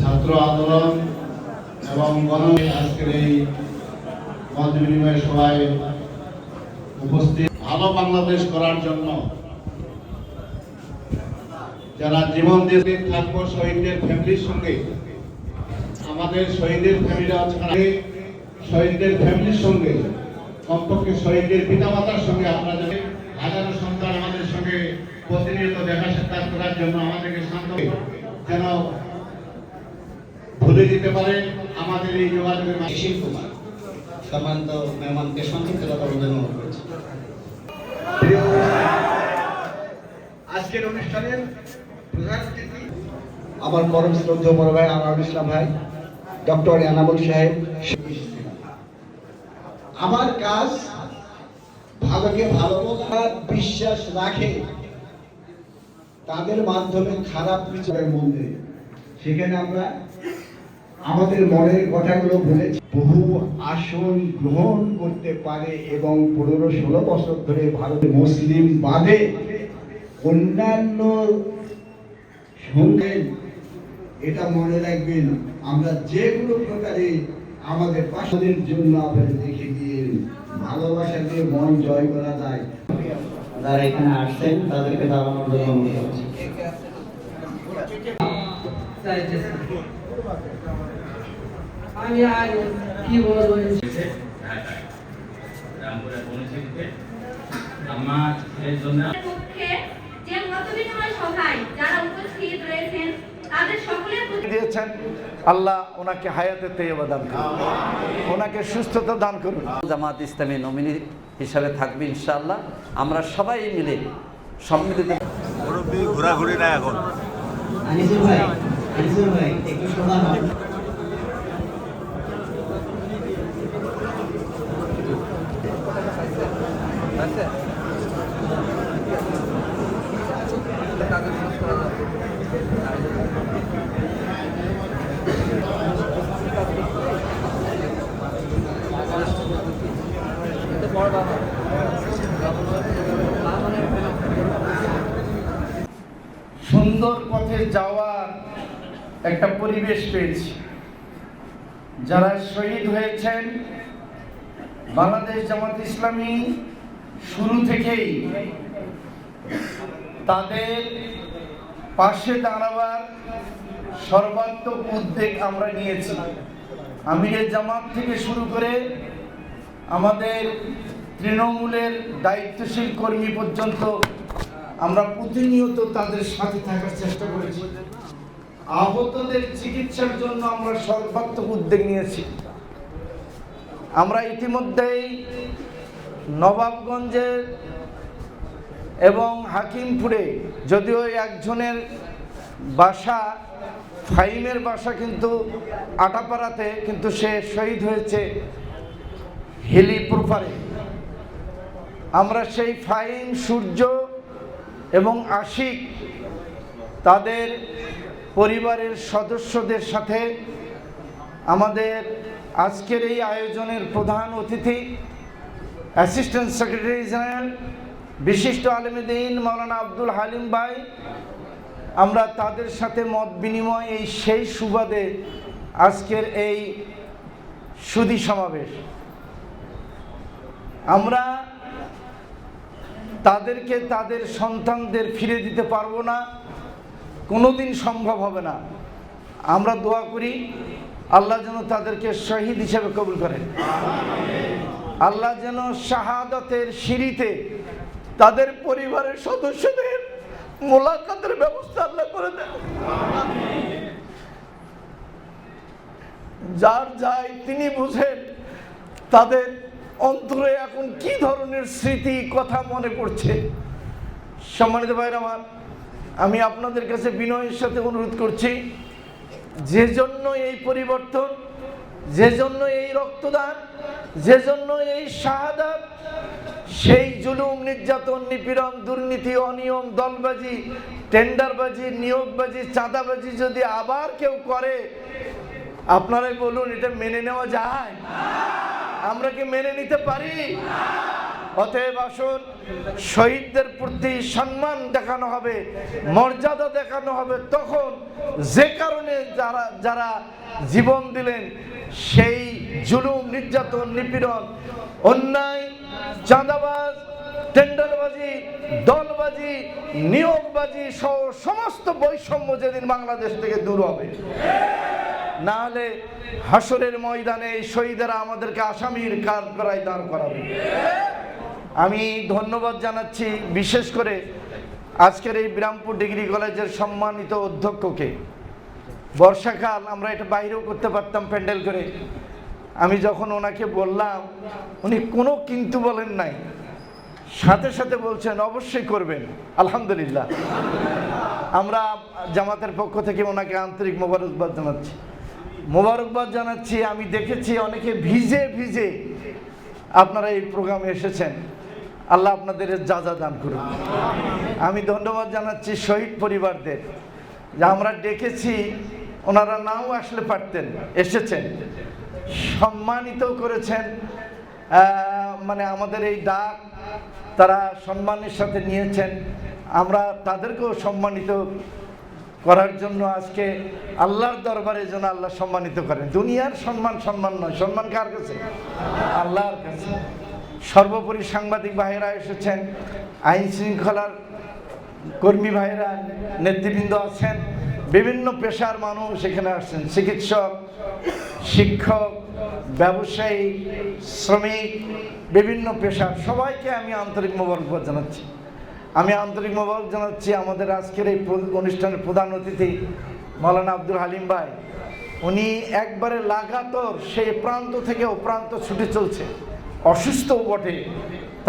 ছাত্র আন্দোলন এবং গণ আজকের এই মত বিনিময় সভায় উপস্থিত ভালো বাংলাদেশ করার জন্য যারা জীবন দিয়ে থাকব শহীদদের ফ্যামিলির সঙ্গে। আমাদের শহীদের ফ্যামিলি ছাড়া শহীদদের ফ্যামিলির সঙ্গে কমপক্ষে শহীদদের পিতামাতার সঙ্গে আমরা যদি হাজারো সন্তান আমাদের সঙ্গে প্রতিনিয়ত দেখা সাক্ষাৎ করার জন্য আমাদেরকে শান্ত যেন ভুলে দিতে পারে আমাদের এই যোগাযোগের শিশির কুমার সম্মানিত মেহমানকে সংক্ষিপ্ত কথা বলে অনুরোধ করছি আজকের অনুষ্ঠানের আমার পরম শ্রদ্ধেয় বড় ভাই আনোয়ারুল ইসলাম ভাই, ডক্টর এনামুল সাহেব আমার কাজ ভালোকে ভালো বিশ্বাস রাখে, তাদের মাধ্যমে খারাপ বিচারের মধ্যে সেখানে আমরা আমাদের মনের কথাগুলো বলেছি বহু আসন গ্রহণ করতে পারে এবং পনেরো ষোলো বছর ধরে ভারতে মুসলিম বাদে অন্যান্য সঙ্গে এটা মনে রাখবেন আমরা যে কোনো প্রকারে আমাদের পাশের জন্য আপনারা দেখে দিয়ে ভালোবাসা দিয়ে মন জয় করা যায়। যারা এখানে আসছেন তাদেরকে দাঁড়ানোর জন্য অনুরোধ করছি। আমি আর কি বলব? আমার এই জন্য যে মতবিনিময় সভায় যারা উপস্থিত রয়েছেন তাদের সকলের দিয়েছেন আল্লাহ ওনাকে হায়াতে তৈবা দান করুন। ওনাকে সুস্থতা দান করুন। জামাত ইসলামী নমিনি হিসাবে থাকবে ইনশাআল্লাহ। আমরা সবাই মিলে সম্মিলিত ঘোরাঘুরি না এখন। আনিসুর ভাই ভাই একটু শোনা হয় সুন্দর পথে যাওয়ার একটা পরিবেশ পেয়েছি। যারা শহীদ হয়েছেন, বাংলাদেশ জামাত ইসলামী শুরু থেকেই তাদের পাশে দাঁড়াবার সর্বাত্মক উদ্যোগ আমরা নিয়েছি। আমিরের জামাত থেকে শুরু করে আমাদের তৃণমূলের দায়িত্বশীল কর্মী পর্যন্ত আমরা প্রতিনিয়ত তাদের সাথে থাকার চেষ্টা করেছি। আহতদের চিকিৎসার জন্য আমরা সর্বাত্মক উদ্যোগ নিয়েছি। আমরা ইতিমধ্যেই নবাবগঞ্জের এবং হাকিমপুরে যদিও একজনের বাসা ফাইমের বাসা কিন্তু আটাপাড়াতে, কিন্তু সে শহীদ হয়েছে হিলি প্রপারে আমরা সেই ফাইম সূর্য এবং আশিক তাদের পরিবারের সদস্যদের সাথে আমাদের আজকের এই আয়োজনের প্রধান অতিথি, অ্যাসিস্ট্যান্ট সেক্রেটারি জেনারেল বিশিষ্ট আলমদিন মৌলানা আব্দুল হালিম ভাই, আমরা তাদের সাথে মত বিনিময় এই সেই সুবাদে আজকের এই সুদী সমাবেশ। আমরা তাদেরকে তাদের সন্তানদের ফিরে দিতে পারব না, কোনোদিন সম্ভব হবে না। আমরা দোয়া করি, আল্লাহ যেন তাদেরকে শহীদ হিসেবে কবুল করেন। আল্লাহ যেন শাহাদতের সিঁড়িতে তাদের পরিবারের সদস্যদের মোলাকাতের ব্যবস্থা আল্লাহ করে দেন। যার যাই তিনি বুঝেন তাদের অন্তরে এখন কি ধরনের স্মৃতি কথা মনে পড়ছে। সম্মানিত ভাইরা আমার, আমি আপনাদের কাছে বিনয়ের সাথে অনুরোধ করছি, যে জন্য এই পরিবর্তন, যে জন্য এই রক্তদান, যে জন্য এই শাহাদাত সেই জুলুম, নির্যাতন, নিপীড়ন, দুর্নীতি, অনিয়ম, দলবাজি, টেন্ডারবাজি, নিয়োগবাজি, চাঁদাবাজি যদি আবার কেউ করে, আপনারাই বলুন, এটা মেনে নেওয়া যায়? আমরা কি মেনে নিতে পারি? অতএব আসুন, শহীদদের প্রতি সম্মান দেখানো হবে, মর্যাদা দেখানো হবে। তখন যে কারণে যারা যারা জীবন দিলেন, সেই জুলুম, নির্যাতন, নিপীড়ন, অন্যায়, চাঁদাবাজ, টেন্ডারবাজি, দলবাজি, নিয়োগবাজি সহ সমস্ত বৈষম্য যেদিন বাংলাদেশ থেকে দূর হবে, না হলে হাসরের ময়দানে এই শহীদেরা আমাদেরকে আসামির কার করায় দাঁড় করাবে। আমি ধন্যবাদ জানাচ্ছি বিশেষ করে আজকের এই বিরামপুর ডিগ্রি কলেজের সম্মানিত অধ্যক্ষকে। বর্ষাকাল, আমরা এটা বাইরেও করতে পারতাম প্যান্ডেল করে। আমি যখন ওনাকে বললাম, উনি কোনো কিন্তু বলেন নাই। সাথে সাথে বলছেন, অবশ্যই করবেন, আলহামদুলিল্লাহ। আমরা জামাতের পক্ষ থেকে ওনাকে আন্তরিক মোবারকবাদ জানাচ্ছি। মোবারকবাদ জানাচ্ছি, আমি দেখেছি অনেকে ভিজে ভিজে আপনারা এই প্রোগ্রামে এসেছেন। আল্লাহ আপনাদের যা যা দান করুন আমি ধন্যবাদ জানাচ্ছি শহীদ পরিবারদের। যে আমরা ডেকেছি, ওনারা নাও আসলে পারতেন, এসেছেন। সম্মানিত করেছেন মানে আমাদের এই ডাক তারা সম্মানের সাথে নিয়েছেন। আমরা তাদেরকেও সম্মানিত করার জন্য আজকে আল্লাহর দরবারে যেন আল্লাহ সম্মানিত করেন। দুনিয়ার সম্মান সম্মান নয়। সম্মান কার কাছে? আল্লাহর কাছে। সর্বোপরি সাংবাদিক ভাইয়েরা এসেছেন, আইন শৃঙ্খলার কর্মী ভাইয়েরা, নেতৃবৃন্দ আছেন, বিভিন্ন পেশার মানুষ এখানে আসছেন, চিকিৎসক, শিক্ষক, ব্যবসায়ী, শ্রমিক, বিভিন্ন পেশার। সবাইকে আমি আন্তরিক মোবারকবাদ জানাচ্ছি। আমি আন্তরিক মোবারক জানাচ্ছি আমাদের আজকের এই অনুষ্ঠানের প্রধান অতিথি মৌলানা আব্দুল হালিম ভাই। উনি একবারে লাগাতর সেই প্রান্ত থেকে ও প্রান্ত ছুটে চলছে। অসুস্থও বটে।